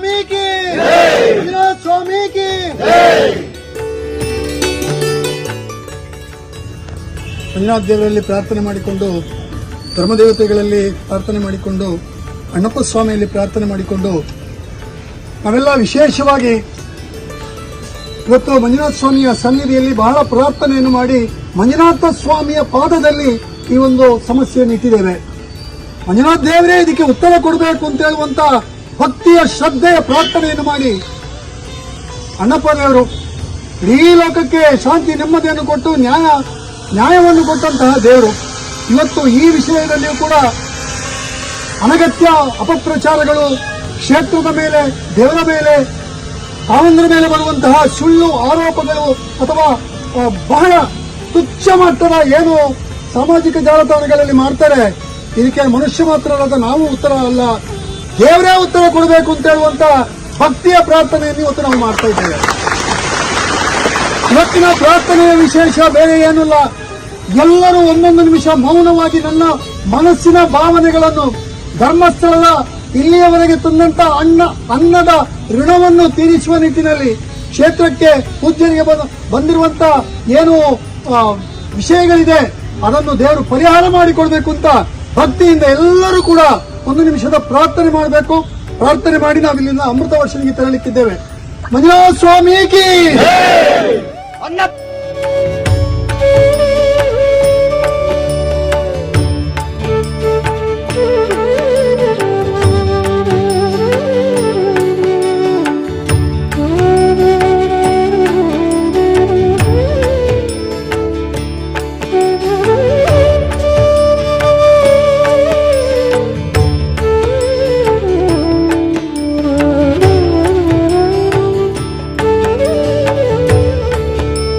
స్వామికి వినోద్ ಮಂಜುನಾಥ ದೇವರಲ್ಲಿ ಪ್ರಾರ್ಥನೆ ಮಾಡಿಕೊಂಡು ಧರ್ಮದೇವತೆಗಳಲ್ಲಿ ಪ್ರಾರ್ಥನೆ ಮಾಡಿಕೊಂಡು ಅಣ್ಣಪ್ಪ ಸ್ವಾಮಿಯಲ್ಲಿ ಪ್ರಾರ್ಥನೆ ಮಾಡಿಕೊಂಡು ನಾವೆಲ್ಲ ವಿಶೇಷವಾಗಿ ಇವತ್ತು ಮಂಜುನಾಥ ಸ್ವಾಮಿಯ ಸನ್ನಿಧಿಯಲ್ಲಿ ಬಹಳ ಪ್ರಾರ್ಥನೆಯನ್ನು ಮಾಡಿ ಮಂಜುನಾಥ ಸ್ವಾಮಿಯ ಪಾದದಲ್ಲಿ ಈ ಒಂದು ಸಮಸ್ಯೆಯನ್ನು ಇಟ್ಟಿದ್ದೇವೆ. ಮಂಜುನಾಥ ದೇವರೇ ಇದಕ್ಕೆ ಉತ್ತರ ಕೊಡಬೇಕು ಅಂತ ಹೇಳುವಂತ ಭಕ್ತಿಯ ಶ್ರದ್ಧೆಯ ಪ್ರಾರ್ಥನೆಯನ್ನು ಮಾಡಿ. ಅಣ್ಣಪ್ಪನವರು ಇಡೀ ಲೋಕಕ್ಕೆ ಶಾಂತಿ ನೆಮ್ಮದಿಯನ್ನು ಕೊಟ್ಟು ನ್ಯಾಯ, ನ್ಯಾಯವನ್ನು ಕೊಟ್ಟಂತಹ ದೇವರು. ಇವತ್ತು ಈ ವಿಷಯದಲ್ಲಿಯೂ ಕೂಡ ಅನಗತ್ಯ ಅಪಪ್ರಚಾರಗಳು ಕ್ಷೇತ್ರದ ಮೇಲೆ, ದೇವರ ಮೇಲೆ ತಾವಂದ್ರ ಮೇಲೆ ಬರುವಂತಹ ಸುಳ್ಳು ಆರೋಪಗಳು ಅಥವಾ ಬಹಳ ತುಚ್ಛ ಮಟ್ಟದ ಏನು ಸಾಮಾಜಿಕ ಜಾಲತಾಣಗಳಲ್ಲಿ ಮಾಡ್ತಾರೆ. ಇದಕ್ಕೆ ಮನುಷ್ಯ ಮಾತ್ರ ನಾವು ಉತ್ತರ ಅಲ್ಲ. ದೇವರೇ ಉತ್ತರ ಕೊಡಬೇಕು ಅಂತ ಹೇಳುವಂತ ಭಕ್ತಿಯ ಪ್ರಾರ್ಥನೆಯನ್ನು ಇವತ್ತು ನಾವು ಮಾಡ್ತಾ ಇದ್ದೇವೆ. ಇವತ್ತಿನ ಪ್ರಾರ್ಥನೆಯ ವಿಶೇಷ ಬೇರೆ ಏನಿಲ್ಲ, ಎಲ್ಲರೂ ಒಂದೊಂದು ನಿಮಿಷ ಮೌನವಾಗಿ ನನ್ನ ಮನಸ್ಸಿನ ಭಾವನೆಗಳನ್ನು ಧರ್ಮಸ್ಥಳದ ಇಲ್ಲಿಯವರೆಗೆ ತಂದಂತ ಅನ್ನ, ಅನ್ನದ ಋಣವನ್ನು ತೀರಿಸುವ ನಿಟ್ಟಿನಲ್ಲಿ ಕ್ಷೇತ್ರಕ್ಕೆ ಪೂಜ್ಯರಿಗೆ ಬಂದ- ಬಂದಿರುವಂತ ಏನು ವಿಷಯಗಳಿದೆ, ಅದನ್ನು ದೇವರು ಪರಿಹಾರ ಮಾಡಿಕೊಡ್ಬೇಕು ಅಂತ ಭಕ್ತಿಯಿಂದ ಎಲ್ಲರೂ ಕೂಡ ಒಂದು ನಿಮಿಷದ ಪ್ರಾರ್ಥನೆ ಮಾಡಬೇಕು. ಪ್ರಾರ್ಥನೆ ಮಾಡಿ ನಾವು ಇಲ್ಲಿಂದ ಅಮೃತ ವರ್ಷನಿಗೆ ತೆರಳಿಕ್ಕಿದ್ದೇವೆ ಮಂಜುನಾಥ ಸ್ವಾಮಿ